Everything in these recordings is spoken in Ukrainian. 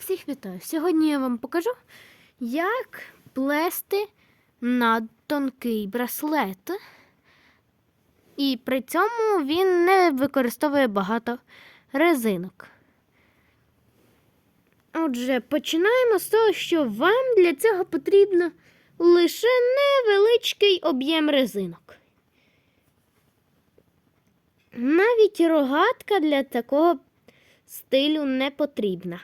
Всіх вітаю! Сьогодні я вам покажу, як плести надтонкий браслет. І при цьому він не використовує багато резинок. Отже, починаємо з того, що вам для цього потрібно лише невеличкий об'єм резинок. Навіть рогатка для такого стилю не потрібна.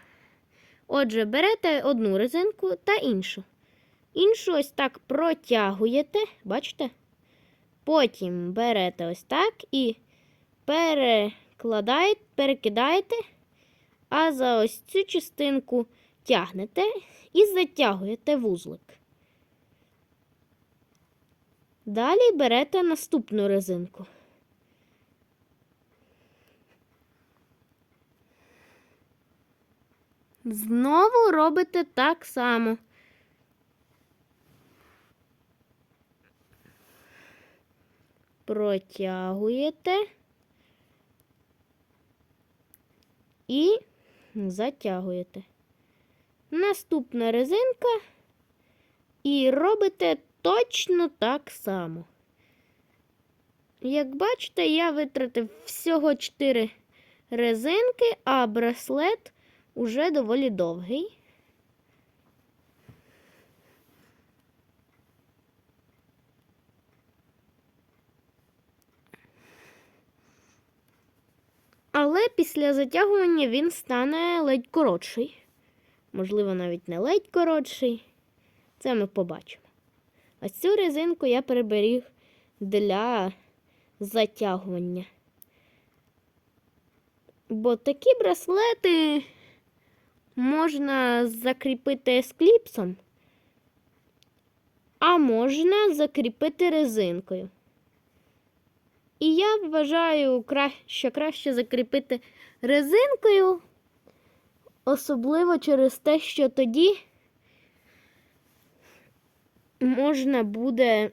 Отже, берете одну резинку та іншу. Іншу ось так протягуєте, бачите? Потім берете ось так і перекладаєте, перекидаєте, а за ось цю частинку тягнете і затягуєте вузлик. Далі берете наступну резинку. Знову робите так само. Протягуєте і затягуєте. Наступна резинка і робите точно так само. Як бачите, я витратив всього 4 резинки, а браслет уже доволі довгий. Але після затягування він стане ледь коротший. Можливо, навіть не ледь коротший. Це ми побачимо. А цю резинку я переберіг для затягування. Бо такі браслети можна закріпити скліпсом, а можна закріпити резинкою. І я вважаю, що краще закріпити резинкою, особливо через те, що тоді можна буде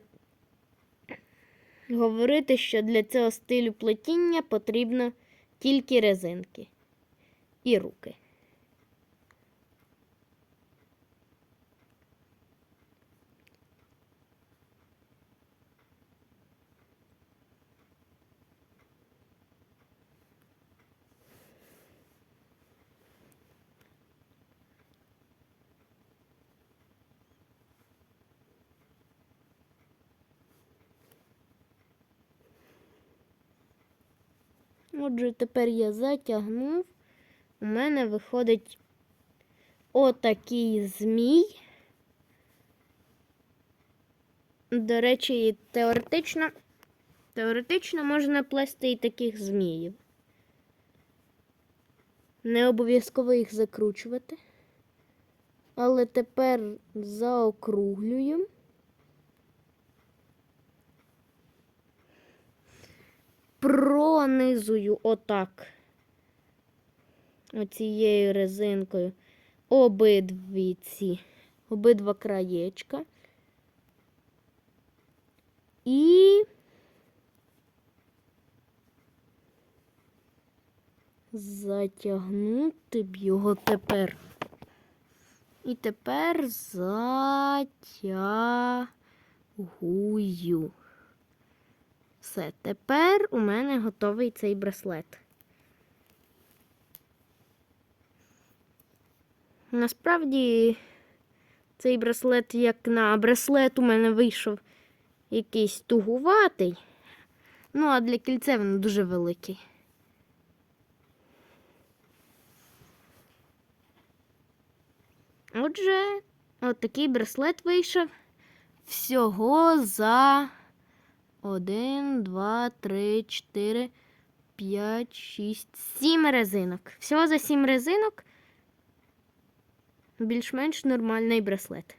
говорити, що для цього стилю плетіння потрібно тільки резинки і руки. Отже, тепер я затягнув. У мене виходить отакий змій. До речі, теоретично, теоретично можна плести і таких зміїв. Не обов'язково їх закручувати. Але тепер заокруглюємо. Пронизую отак. Оцією резинкою обидві ці, обидва краєчка. І затягнути б його тепер. І тепер затягую. Все, тепер у мене готовий цей браслет. Насправді, цей браслет, як на браслет, у мене вийшов якийсь тугуватий. Ну, а для кільця він дуже великий. Отже, от такий браслет вийшов всього за. Один, два, три, чотири, п'ять, шість, сім резинок. Всього за сім резинок більш-менш нормальний браслет.